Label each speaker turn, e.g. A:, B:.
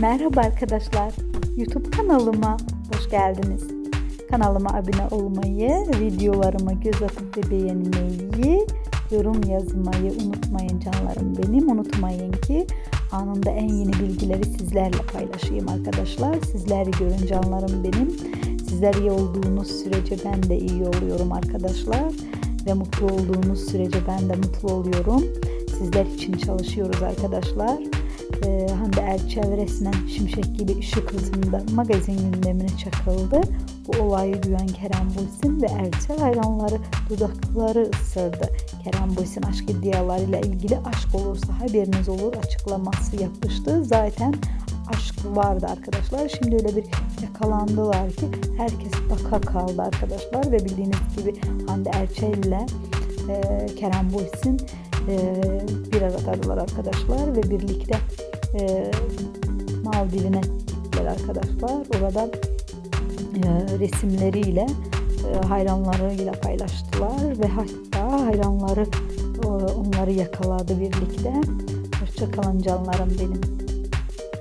A: Merhaba arkadaşlar. YouTube kanalıma hoş geldiniz. Kanalıma abone olmayı, videolarıma göz atıp ve beğenmeyi, yorum yazmayı unutmayın canlarım benim. Unutmayın ki anında en yeni bilgileri sizlerle paylaşayım arkadaşlar. Sizleri görün canlarım benim. Sizler iyi olduğunuz sürece ben de iyi oluyorum arkadaşlar. Ve mutlu olduğunuz sürece ben de mutlu oluyorum. Sizler için çalışıyoruz arkadaşlar. Ee, Hande Erçel resmen şimşek gibi ışık hızında magazin gündemine çakıldı. Bu olayı duyan Kerem Bülsin ve Erçel hayranları dudakları ısırdı. Kerem Bülsin aşk iddialarıyla ilgili aşk olursa haberiniz olur açıklaması yapmıştı. Zaten aşk vardı arkadaşlar. Şimdi öyle bir yakalandılar ki herkes baka kaldı arkadaşlar ve bildiğiniz gibi Hande Erçel ile e, Kerem Bülsin e, bir aradadılar arkadaşlar ve birlikte e, Maldivine gittiler arkadaşlar. Orada e, resimleriyle e, hayranlarıyla paylaştılar ve hatta hayranları onları yakaladı birlikte. Hoşçakalın canlarım benim.